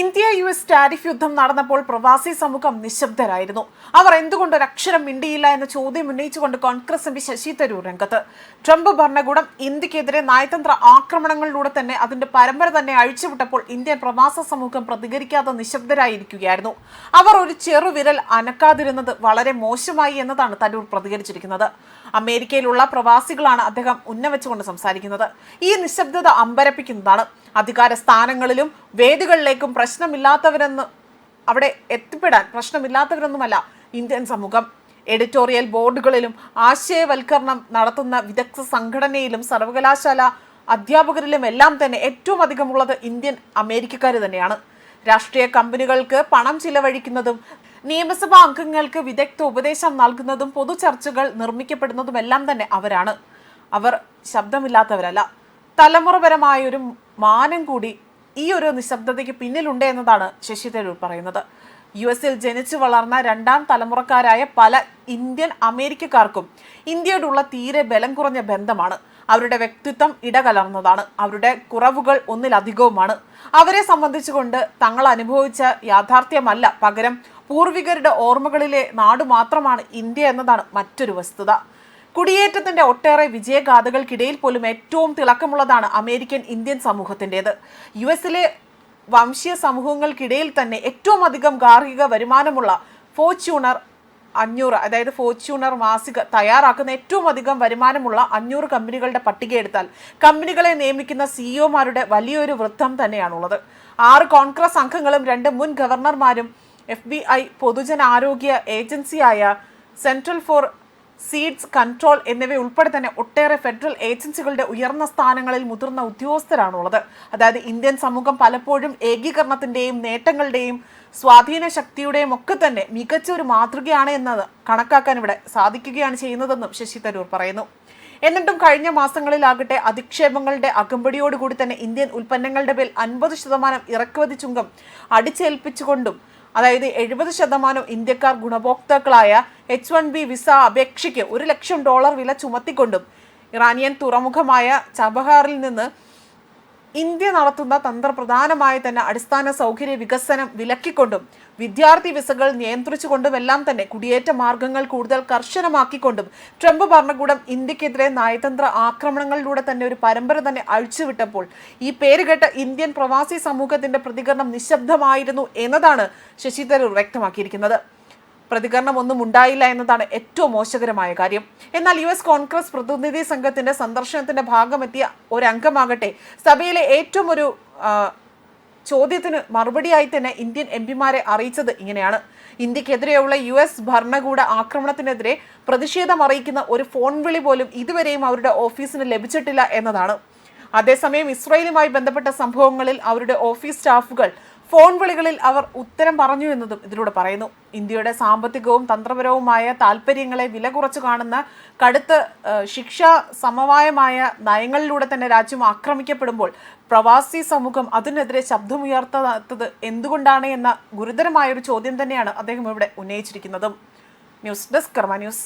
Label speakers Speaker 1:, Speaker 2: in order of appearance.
Speaker 1: ഇന്ന് India U S tariff യുദ്ധം നടന്നപ്പോൾ പ്രവാസി സമൂഹം നിശബ്ദരായിരുന്നു. അവർ എന്തുകൊണ്ട് ഒരു അക്ഷരം മിണ്ടിയില്ല എന്ന ചോദ്യം ഉന്നയിച്ചുകൊണ്ട് കോൺഗ്രസ് എം പി ശശി തരൂർ രംഗത്ത്. ട്രംപ് ഭരണകൂടം ഇന്ത്യക്കെതിരെ നയതന്ത്ര ആക്രമണങ്ങളിലൂടെ തന്നെ അതിന്റെ പരമ്പര തന്നെ അഴിച്ചുവിട്ടപ്പോൾ ഇന്ത്യൻ പ്രവാസ സമൂഹം പ്രതികരിക്കാതെ നിശബ്ദരായിരിക്കുകയായിരുന്നു. അവർ ഒരു ചെറുവിരൽ അനക്കാതിരുന്നത് വളരെ മോശമായി എന്നതാണ് തരൂർ പ്രതികരിച്ചിരിക്കുന്നത്. അമേരിക്കയിലുള്ള പ്രവാസികളാണ് അദ്ദേഹം ഉന്നവച്ചുകൊണ്ട് സംസാരിക്കുന്നത്. ഈ നിശബ്ദത അമ്പരപ്പിക്കുന്നതാണ്. അധികാര സ്ഥാനങ്ങളിലും വേദികളിലേക്കും പ്രശ്നമില്ലാത്തവരെന്ന് അവിടെ എത്തിപ്പെടാൻ പ്രശ്നമില്ലാത്തവരൊന്നുമല്ല ഇന്ത്യൻ സമൂഹം. എഡിറ്റോറിയൽ ബോർഡുകളിലും ആശയവൽക്കരണം നടത്തുന്ന വിദഗ്ധ സംഘടനയിലും സർവകലാശാല അധ്യാപകരിലും എല്ലാം തന്നെ ഏറ്റവും അധികമുള്ളത് ഇന്ത്യൻ അമേരിക്കക്കാർ തന്നെയാണ്. രാഷ്ട്രീയ കമ്പനികൾക്ക് പണം ചിലവഴിക്കുന്നതും നിയമസഭാ അംഗങ്ങൾക്ക് വിദഗ്ധ ഉപദേശം നൽകുന്നതും പൊതു ചർച്ചകൾ നിർമ്മിക്കപ്പെടുന്നതും എല്ലാം തന്നെ അവരാണ്. അവർ ശബ്ദമില്ലാത്തവരല്ല. തലമുറപരമായ ഒരു മാനം കൂടി ഈ ഒരു നിശബ്ദതയ്ക്ക് പിന്നിലുണ്ട് എന്നതാണ് ശശി തരൂർ പറയുന്നത്. യു എസിൽ ജനിച്ചു വളർന്ന രണ്ടാം തലമുറക്കാരായ പല ഇന്ത്യൻ അമേരിക്കക്കാർക്കും ഇന്ത്യയോടുള്ള തീരെ ബലം കുറഞ്ഞ ബന്ധമാണ്. അവരുടെ വ്യക്തിത്വം ഇടകലർന്നതാണ്. അവരുടെ കുറവുകൾ ഒന്നിലധികവുമാണ്. അവരെ സംബന്ധിച്ചുകൊണ്ട് തങ്ങൾ അനുഭവിച്ച യാഥാർത്ഥ്യമല്ല. പകരം പൂർവികരുടെ ഓർമ്മകളിലെ നാട് മാത്രമാണ് ഇന്ത്യ എന്നതാണ് മറ്റൊരു വസ്തുത. കുടിയേറ്റത്തിന്റെ ഒട്ടേറെ വിജയഗാഥകൾക്കിടയിൽ പോലും ഏറ്റവും തിളക്കമുള്ളതാണ് അമേരിക്കൻ ഇന്ത്യൻ സമൂഹത്തിന്റെത്. യു എസിലെ വംശീയ സമൂഹങ്ങൾക്കിടയിൽ തന്നെ ഏറ്റവും അധികം ഗാർഹിക വരുമാനമുള്ള ഫോർച്യൂണർ അഞ്ഞൂറ് അതായത് ഫോർച്യൂണർ മാസിക തയ്യാറാക്കുന്ന ഏറ്റവും അധികം വരുമാനമുള്ള അഞ്ഞൂറ് കമ്പനികളുടെ പട്ടിക എടുത്താൽ കമ്പനികളെ നിയമിക്കുന്ന സിഇഒമാരുടെ വലിയൊരു വൃത്തം തന്നെയാണുള്ളത്. ആറ് കോൺഗ്രസ് അംഗങ്ങളും രണ്ട് മുൻ ഗവർണർമാരും എഫ് ബി ഐ പൊതുജനാരോഗ്യ ഏജൻസിയായ സെൻട്രൽ ഫോർ സീഡ്സ് കൺട്രോൾ എന്നിവ ഉൾപ്പെടെ തന്നെ ഒട്ടേറെ ഫെഡറൽ ഏജൻസികളുടെ ഉയർന്ന സ്ഥാനങ്ങളിൽ മുതിർന്ന ഉദ്യോഗസ്ഥരാണുള്ളത്. അതായത് ഇന്ത്യൻ സമൂഹം പലപ്പോഴും ഏകീകരണത്തിന്റെയും നേട്ടങ്ങളുടെയും സ്വാധീന ശക്തിയുടെയും ഒക്കെ തന്നെ മികച്ച ഒരു മാതൃകയാണ് എന്നത് കണക്കാക്കാൻ ഇവിടെ സാധിക്കുകയാണ് ചെയ്യുന്നതെന്നും ശശി തരൂർ പറയുന്നു. എന്നിട്ടും കഴിഞ്ഞ മാസങ്ങളിലാകട്ടെ അധിക്ഷേപങ്ങളുടെ അകമ്പടിയോടുകൂടി തന്നെ ഇന്ത്യൻ ഉൽപ്പന്നങ്ങളുടെ മേൽ അൻപത് ശതമാനം ഇറക്കുമതി ചുങ്കം അടിച്ചേൽപ്പിച്ചുകൊണ്ടും അതായത് എഴുപത് ശതമാനം ഇന്ത്യക്കാർ ഗുണഭോക്താക്കളായ എച്ച് വൺ ബി വിസ അപേക്ഷയ്ക്ക് ഒരു ലക്ഷം ഡോളർ വില ചുമത്തിക്കൊണ്ടും ഇറാനിയൻ തുറമുഖമായ ചബഹാറിൽ നിന്ന് ഇന്ത്യ നടത്തുന്ന തന്ത്രപ്രധാനമായ തന്നെ അടിസ്ഥാന സൗകര്യ വികസനം വിലക്കിക്കൊണ്ടും വിദ്യാർത്ഥി വിസകൾ നിയന്ത്രിച്ചുകൊണ്ടും എല്ലാം തന്നെ കുടിയേറ്റ മാർഗങ്ങൾ കൂടുതൽ കർശനമാക്കിക്കൊണ്ടും ട്രംപ് ഭരണകൂടം ഇന്ത്യക്കെതിരെ നയതന്ത്ര ആക്രമണങ്ങളിലൂടെ തന്നെ ഒരു പരമ്പര തന്നെ അഴിച്ചുവിട്ടപ്പോൾ ഈ പേരുകെട്ട ഇന്ത്യൻ പ്രവാസി സമൂഹത്തിന്റെ പ്രതികരണം നിശബ്ദമായിരുന്നു എന്നതാണ് ശശി തരൂർ വ്യക്തമാക്കിയിരിക്കുന്നത്. പ്രതികരണം ഒന്നും ഉണ്ടായില്ല എന്നതാണ് ഏറ്റവും മോശകരമായ കാര്യം. എന്നാൽ യു എസ് കോൺഗ്രസ് പ്രതിനിധി സംഘത്തിന്റെ സന്ദർശനത്തിന്റെ ഭാഗമെത്തിയ ഒരംഗമാകട്ടെ സഭയിലെ ഏറ്റവും ഒരു ചോദ്യത്തിന് മറുപടിയായി തന്നെ ഇന്ത്യൻ എം പിമാരെ അറിയിച്ചത് ഇങ്ങനെയാണ്. ഇന്ത്യക്കെതിരെയുള്ള യു എസ് ഭരണകൂട ആക്രമണത്തിനെതിരെ പ്രതിഷേധം അറിയിക്കുന്ന ഒരു ഫോൺ വിളി പോലും ഇതുവരെയും അവരുടെ ഓഫീസിന് ലഭിച്ചിട്ടില്ല എന്നതാണ്. അതേസമയം ഇസ്രയേലുമായി ബന്ധപ്പെട്ട സംഭവങ്ങളിൽ അവരുടെ ഓഫീസ് സ്റ്റാഫുകൾ ഫോൺ വിളികളിൽ അവർ ഉത്തരം പറഞ്ഞു എന്നതും ഇതിലൂടെ പറയുന്നു. ഇന്ത്യയുടെ സാമ്പത്തികവും തന്ത്രപരവുമായ താല്പര്യങ്ങളെ വില കുറച്ചു കാണുന്ന കടുത്ത ശിക്ഷ സമവായമായ നയങ്ങളിലൂടെ തന്നെ രാജ്യം ആക്രമിക്കപ്പെടുമ്പോൾ പ്രവാസി സമൂഹം അതിനെതിരെ ശബ്ദമുയർത്താത്തത് എന്തുകൊണ്ടാണ് എന്ന ഗുരുതരമായ ഒരു ചോദ്യം തന്നെയാണ് അദ്ദേഹം ഇവിടെ ഉന്നയിച്ചിരിക്കുന്നതും. News desk Karma news.